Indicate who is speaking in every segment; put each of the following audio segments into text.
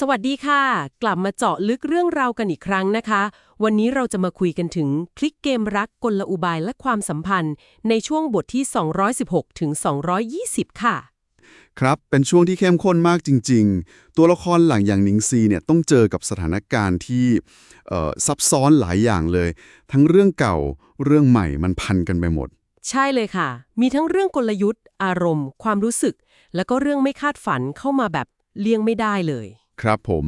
Speaker 1: สวัสดีค่ะ กลับมาเจาะลึกเรื่องราวกันอีกครั้งนะคะ วันนี้เราจะมาคุยกันถึงคลิกเกมรักกลอุบายและความสัมพันธ์ ในช่วงบทที่ 216 ถึง 220 ค่ะ
Speaker 2: ครับเป็นช่วงที่เข้มข้นมากจริง ๆ ตัวละครหลังอย่างหนิงซีเนี่ยต้องเจอกับสถานการณ์ที่เอ่อซับซ้อนหลายอย่างเลย ทั้งเรื่องเก่าเรื่องใหม่มันพันกันไปหมด
Speaker 1: ใช่เลยค่ะ มีทั้งเรื่องกลยุทธ์ อารมณ์ ความรู้สึก แล้วก็เรื่องไม่คาดฝันเข้ามาแบบเลี่ยงไม่ได้เลย
Speaker 2: ครับผม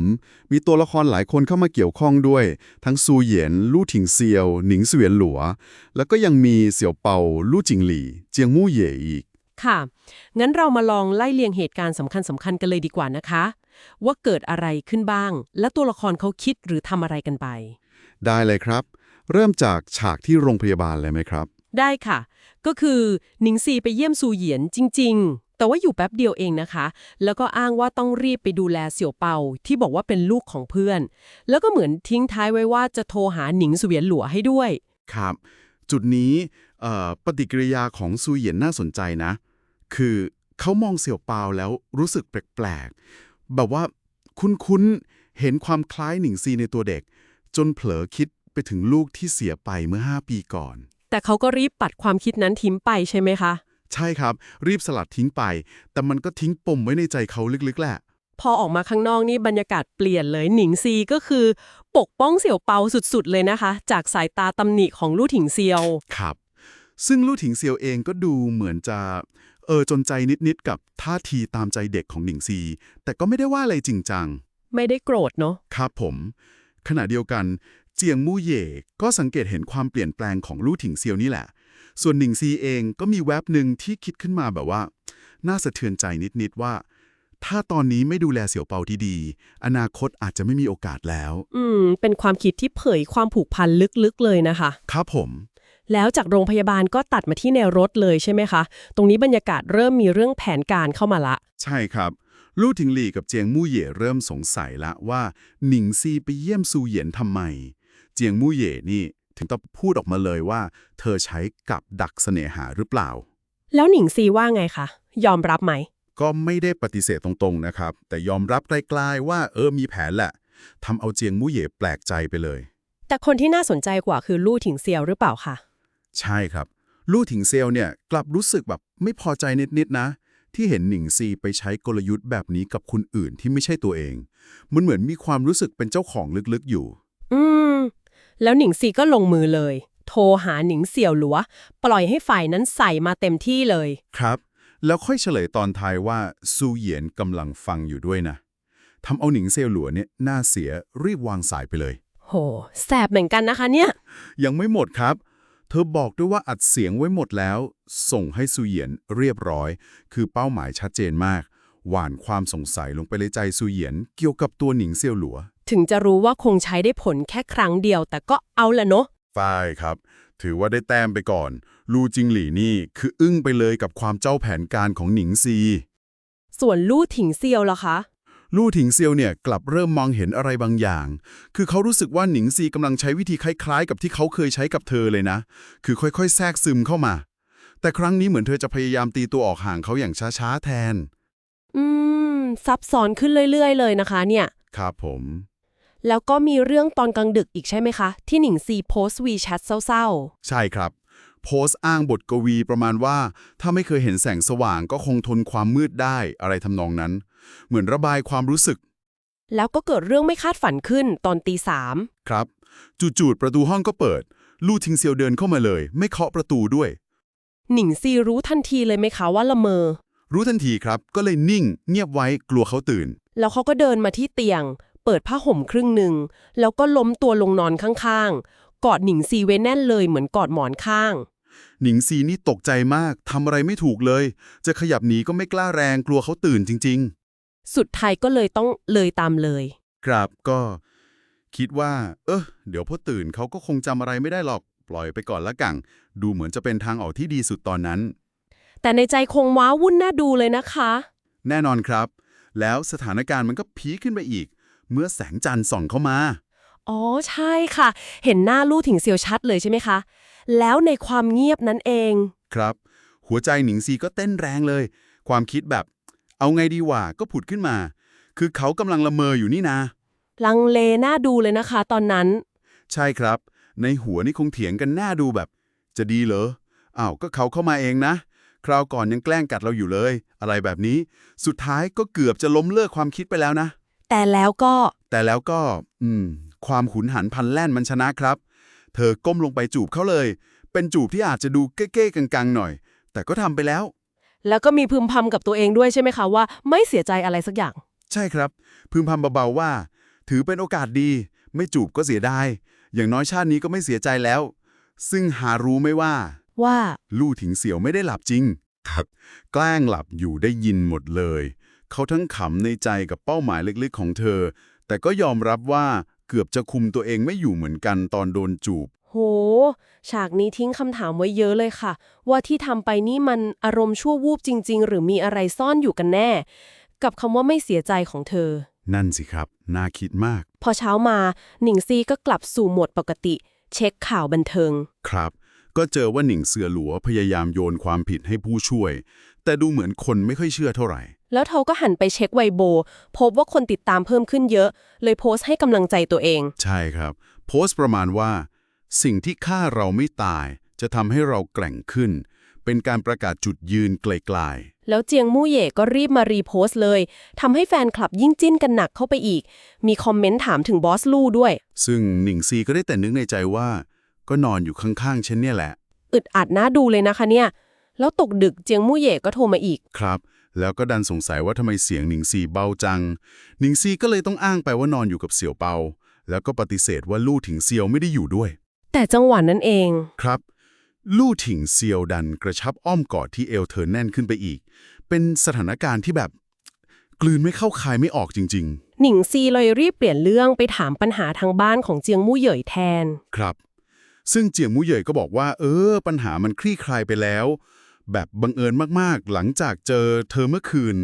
Speaker 2: มีตัวละครหลายคนเข้ามาเกี่ยวข้องด้วย ทั้งซูเหยียนลู่ถิงเซียว หนิงเสวียนหลัว แล้วก็ยังมีเสี่ยวเปาลู่จิงหลี่ เจียงมู่เหย่อีก
Speaker 1: ค่ะ งั้นเรามาลองไล่เลียงเหตุการณ์สำคัญสำคัญๆกันเลยดีกว่านะคะ ว่าเกิดอะไรขึ้นบ้าง และตัวละครเขาคิดหรือทำอะไรกันไป
Speaker 2: ได้เลยครับ เริ่มจากฉากที่โรงพยาบาลเลยไหมครับ
Speaker 1: ได้ค่ะ ก็คือหนิงซีไปเยี่ยมซูเหยียนจริง ๆ แต่ว่าอยู่แป๊บเดียวเองนะคะ แล้วก็อ้างว่าต้องรีบไปดูแลเสี่ยวเปาที่บอกว่าเป็นลูกของเพื่อน แล้วก็เหมือนทิ้งท้ายไว้ว่าจะโทรหาหนิงเสวียนหลัวให้ด้วย
Speaker 2: ครับ จุดนี้เอ่อปฏิกิริยาของซูเหยียนน่าสนใจนะ คือเขามองเสี่ยวเปาแล้วรู้สึกแปลกๆ แบบว่าคุ้นๆ เห็นความคล้ายหนิงซีในตัวเด็ก จนเผลอคิดไปถึงลูกที่เสียไปเมื่อ 5 ปีก่อน
Speaker 1: แต่เขาก็รีบปัดความคิดนั้นทิ้งไปใช่ไหมคะ
Speaker 2: ใช่ครับ รีบสลัดทิ้งไป แต่มันก็ทิ้งปมไว้ในใจเขาลึกๆแหละ
Speaker 1: พอออกมาข้างนอกนี่บรรยากาศเปลี่ยนเลยหนิงซีก็คือ ปกป้องเสี่ยวเปาสุดๆเลยนะคะ จากสายตาตำหนิของลู่ถิงเซียว
Speaker 2: ครับ ซึ่งลู่ถิงเซียวเองก็ดูเหมือนจะ เออจนใจนิดๆกับท่าทีตามใจเด็กของหนิงซี แต่ก็ไม่ได้ว่าอะไรจริงจัง
Speaker 1: ไม่ได้โกรธเนาะ
Speaker 2: ครับผม ขณะเดียวกันเจียงมู่เหย่ก็สังเกตเห็นความเปลี่ยนแปลงของลู่ถิงเซียวนี่แหละ ส่วนหนิงซีเองก็มีแวบหนึ่งที่คิดขึ้นมาแบบว่า น่าสะเทือนใจนิดๆว่า ถ้าตอนนี้ไม่ดูแลเสี่ยวเปาที่ดี อนาคตอาจจะไม่มีโอกาสแล้ว
Speaker 1: อืม เป็นความคิดที่เผยความผูกพันลึกๆเลยนะคะ
Speaker 2: ครับผม
Speaker 1: แล้วจากโรงพยาบาลก็ตัดมาที่แนวรถเลยใช่ไหมคะ ตรงนี้บรรยากาศเริ่มมีเรื่องแผนการเข้ามาละ
Speaker 2: ใช่ครับลู่ถิงหลี่กับเจียงมู่เหย่เริ่มสงสัยละว่าหนิงซีไปเยี่ยมซูเหยียนทำไม เจียงมู่เหย่นี่ ถึงต้องพูดออกมาเลยว่า เธอใช้กับดักเสน่หาหรือเปล่า
Speaker 1: แล้วหนิงซีว่าไงคะ ยอมรับไหม
Speaker 2: ก็ไม่ได้ปฏิเสธตรงๆนะครับ แต่ยอมรับไกลๆว่าเออมีแผนแหละทำเอาเจียงมู่เหย่แปลกใจไปเลย
Speaker 1: แต่คนที่น่าสนใจกว่าคือลู่ถิงเซียวหรือเปล่าคะ
Speaker 2: ใช่ครับ ลู่ถิงเซลเนี่ยกลับรู้สึกแบบไม่พอใจนิดๆนะ ที่เห็นหนิงซีไปใช้กลยุทธ์แบบนี้กับคนอื่นที่ไม่ใช่ตัวเอง มันเหมือนมีความรู้สึกเป็นเจ้าของลึกๆอยู่
Speaker 1: อืม แล้วหนิงซีก็ลงมือเลย โทรหาหนิงเสี่ยวหลัว ปล่อยให้ฝ่ายนั้นใส่มาเต็มที่เลย
Speaker 2: ครับ แล้วค่อยเฉลยตอนท้ายว่าซูเหยียนกำลังฟังอยู่ด้วยนะทำเอาหนิงเซลหลัวเนี่ยหน้าเสียรีบวางสายไปเลย
Speaker 1: โหแสบเหมือนกันนะคะเนี่ย
Speaker 2: ยังไม่หมดครับ เธอบอกด้วยว่าอัดเสียงไว้หมดแล้ว ส่งให้ซูเหยียนเรียบร้อย คือเป้าหมายชัดเจนมาก หว่านความสงสัยลงไปในใจซูเหยียนเกี่ยวกับตัวหนิงเซียวหลัว
Speaker 1: ถึงจะรู้ว่าคงใช้ได้ผลแค่ครั้งเดียว แต่ก็เอาละเนาะ
Speaker 2: ฝ้ายครับ ถือว่าได้แต้มไปก่อน ลูจิงหลี่นี่คืออึ้งไปเลยกับความเจ้าแผนการของหนิงซี
Speaker 1: ส่วนลู่ถิงเซียวล่ะคะ
Speaker 2: ลู่ถิงเซียวเนี่ยกลับเริ่มมองเห็นอะไรบางอย่าง คือเขารู้สึกว่าหนิงซีกำลังใช้วิธีคล้ายๆ กับที่เขาเคยใช้กับเธอเลยนะ คือค่อยๆ แทรกซึมเข้ามา แต่ครั้งนี้เหมือนเธอจะพยายามตีตัวออกห่างเขาอย่างช้าๆแทน
Speaker 1: อืม ซับซ้อนขึ้นเรื่อยๆ เลยนะคะ เนี่ย
Speaker 2: ครับผม
Speaker 1: แล้วก็มีเรื่องตอนกลางดึกอีกใช่ไหมคะ ที่หนิงซีโพสต์วีแชทเศร้า
Speaker 2: ใช่ครับ โพสต์อ้างบทกวีประมาณว่า ถ้าไม่เคยเห็นแสงสว่างก็คงทนความมืดได้อะไรทำนองนั้น เหมือนระบายความรู้สึก
Speaker 1: ๆแล้วก็เกิดเรื่องไม่คาดฝันขึ้นตอนตีสาม
Speaker 2: ครับ จู่ๆประตูห้องก็เปิด ลู่ทิงเซียวเดินเข้ามาเลย ไม่เคาะประตูด้วย
Speaker 1: หนิงซีรู้ทันทีเลยไหมคะว่าละเมอ
Speaker 2: รู้ทันทีครับ ก็เลยนิ่ง เงียบไว้กลัวเขาตื่น
Speaker 1: แล้วเขาก็เดินมาที่เตียง เปิดผ้าห่มครึ่งหนึ่ง แล้วก็ล้มตัวลงนอนข้างๆ กอดหนิงซีไว้แน่นเลยเหมือนกอดหมอนข้าง
Speaker 2: หนิงซีนี่ตกใจมากทำอะไรไม่ถูกเลย จะขยับหนีก็ไม่กล้าแรงกลัวเขาตื่นจริง
Speaker 1: สุดท้ายก็เลยต้องเลยตามเลย
Speaker 2: ๆ ครับก็ คิดว่า เออเดี๋ยวพอตื่นเขาก็คงจำอะไรไม่ได้หรอก ปล่อยไปก่อนละกังดูเหมือนจะเป็นทางออกที่ดีสุดตอนนั้น
Speaker 1: แต่ในใจคงว้าวุ่นน่าดูเลยนะคะ
Speaker 2: แน่นอนครับ แล้วสถานการณ์มันก็พีคขึ้นไปอีก เมื่อแสงจันทร์ส่องเข้ามา
Speaker 1: อ๋อใช่ค่ะ เห็นหน้าลู่ถิงเซียวชัดเลยใช่ไหมคะ แล้วในความเงียบนั้นเอง
Speaker 2: ครับ หัวใจหนิงซีก็เต้นแรงเลย ความคิดแบบ เอาไงดีวะก็ผุดขึ้นมา คือเขากำลังละเมออยู่นี่นา
Speaker 1: ลังเลน่าดูเลยนะคะ ตอนนั้น
Speaker 2: ใช่ครับ ในหัวนี่คงเถียงกันหน้าดูแบบ จะดีเหรออ้าวก็เขาเข้ามาเองนะ คราวก่อนยังแกล้งกัดเราอยู่เลย อะไรแบบนี้ สุดท้ายก็เกือบจะล้มเลิกความคิดไปแล้วนะ
Speaker 1: แต่แล้วก็
Speaker 2: แต่แล้วก็ อืม ความหุนหันพลันแล่นมันชนะครับ เธอก้มลงไปจูบเขาเลย เป็นจูบที่อาจจะดูเก้ๆกังๆหน่อย แต่ก็ทำไปแล้ว
Speaker 1: แล้วก็มีพึมพำกับตัวเองด้วยใช่ไหมคะว่าไม่เสียใจอะไรสักอย่าง
Speaker 2: ใช่ครับ พึมพำเบาๆว่า ถือเป็นโอกาสดี ไม่จูบก็เสียดายอย่างน้อยชาตินี้ก็ไม่เสียใจแล้ว ซึ่งหารู้ไหมว่า
Speaker 1: ว่า
Speaker 2: ลู่ถิงเสี่ยวไม่ได้หลับจริง ครับ แกล้งหลับอยู่ได้ยินหมดเลย เขาทั้งขำในใจกับเป้าหมายเล็กๆของเธอ แต่ก็ยอมรับว่าเกือบจะคุมตัวเองไม่อยู่เหมือนกันตอนโดนจูบ
Speaker 1: โห ฉากนี้ทิ้งคำถามไว้เยอะเลยค่ะ ว่าที่ทำไปนี่มันอารมณ์ชั่ววูบจริง ๆ หรือมีอะไรซ่อนอยู่กันแน่ กับคำว่าไม่เสียใจของเธอ
Speaker 2: นั่นสิครับ น่าคิดมาก
Speaker 1: พอเช้ามาหนิงซีก็กลับสู่โหมดปกติ เช็คข่าวบันเทิง
Speaker 2: ครับ ก็เจอว่าหนิงเสือหลัวพยายามโยนความผิดให้ผู้ช่วย แต่ดูเหมือนคนไม่ค่อยเชื่อเท่าไหร่
Speaker 1: แล้วเธอก็หันไปเช็คไวโบ พบว่าคนติดตามเพิ่มขึ้นเยอะ เลยโพสต์ให้กำลังใจตัวเอง
Speaker 2: ใช่ครับ โพสต์ประมาณว่า สิ่งที่ฆ่าเราไม่ตาย จะทำให้เราแกร่งขึ้น เป็นการประกาศจุดยืนไกล
Speaker 1: แล้วเจียงมู่เหย่ก็รีบมารีโพสต์เลยทำให้แฟนคลับยิ่งจิ้นกันหนักเข้าไปอีก มีคอมเมนต์ถามถึงบอสลู่ด้วย
Speaker 2: ๆซึ่งหนิงซีก็ได้แต่นึกในใจว่า ก็นอนอยู่ข้างๆฉันเนี่ยแหละ
Speaker 1: อึดอัดน่าดูเลยนะคะเนี่ย แล้วตกดึกเจียงมู่เหย่ก็โทรมาอีก
Speaker 2: ครับ แล้วก็ดันสงสัยว่าทำไมเสียงหนิงซีเบาจัง หนิงซีก็เลยต้องอ้างไปว่านอนอยู่กับเสี่ยวเปา แล้วก็ปฏิเสธว่าลู่ถิงเซียวไม่ได้อยู่ด้วย
Speaker 1: แต่จังหวะนั้นเอง
Speaker 2: ครับ ลู่ถิงเซียวดันกระชับอ้อมกอดที่เอวเธอแน่นขึ้นไปอีก เป็นสถานการณ์ที่แบบ กลืนไม่เข้าคายไม่ออกจริง
Speaker 1: หนิงซีเลยรีบเปลี่ยนเรื่องไปถามปัญหาทางบ้านของเจียงมู่เหย่แทน
Speaker 2: ๆ ครับ ซึ่งเจียงมู่เหย่ยก็บอกว่า เออ ปัญหามันคลี่คลายไปแล้ว แบบบังเอิญมากๆ หลังจากเจอเธอเมื่อคืน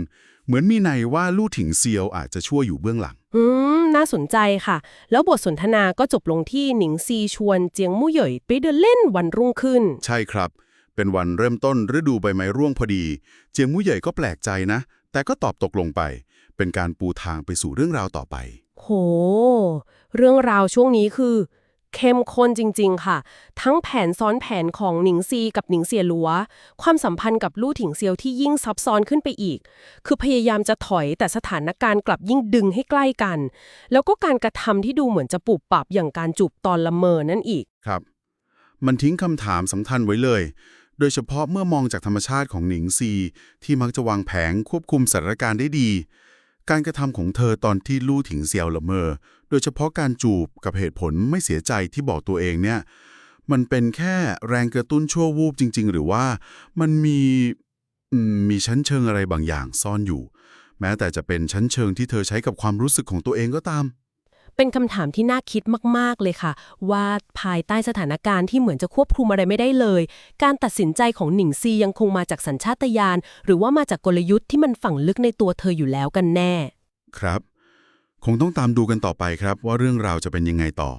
Speaker 2: เหมือนมีในว่าลู่ถิงเซียวอาจจะช่วยอยู่เบื้องหลัง
Speaker 1: อืม น่าสนใจค่ะ แล้วบทสนทนาก็จบลงที่หนิงซีชวนเจียงมู่เหย่ไปเดินเล่นวันรุ่งขึ้น
Speaker 2: ใช่ครับ เป็นวันเริ่มต้นฤดูใบไม้ร่วงพอดี เจียงมู่เหย่ยก็แปลกใจนะ แต่ก็ตอบตกลงไป เป็นการปูทางไปสู่เรื่องราวต่อไป
Speaker 1: โห เรื่องราวช่วงนี้คือ เข้มข้นจริง ๆ ค่ะ ทั้งแผนซ้อนแผนของหนิงซีกับหนิงเสียหลัว ความสัมพันธ์กับลู่ถิงเซียวที่ยิ่งซับซ้อนขึ้นไปอีก คือพยายามจะถอยแต่สถานการณ์กลับยิ่งดึงให้ใกล้กัน แล้วก็การกระทำที่ดูเหมือนจะปุบปับอย่างการจูบตอนละเมอนั่นอีก
Speaker 2: ครับ มันทิ้งคำถามสำคัญไว้เลย โดยเฉพาะเมื่อมองจากธรรมชาติของหนิงซี ที่มักจะวางแผงควบคุมสถานการณ์ได้ดี การกระทำของเธอตอนที่ลู่ถิงเซียวละเมอ โดยเฉพาะการจูบกับเหตุผลไม่เสียใจที่บอกตัวเองเนี่ย มันเป็นแค่แรงกระตุ้นชั่ววูบจริง ๆ หรือว่ามันมีมีชั้นเชิงอะไรบางอย่างซ่อนอยู่ แม้แต่จะเป็นชั้นเชิงที่เธอใช้กับความรู้สึกของตัวเองก็ตาม
Speaker 1: เป็นคำถามที่น่าคิดมาก ๆ เลยค่ะ ว่าภายใต้สถานการณ์ที่เหมือนจะควบคุมอะไรไม่ได้เลย การตัดสินใจของหนิงซียังคงมาจากสัญชาตญาณหรือว่ามาจากกลยุทธ์ที่มันฝังลึกในตัวเธออยู่แล้วกันแน่
Speaker 2: ครับ คงต้องตามดูกันต่อไปครับว่าเรื่องราวจะเป็นยังไงต่อ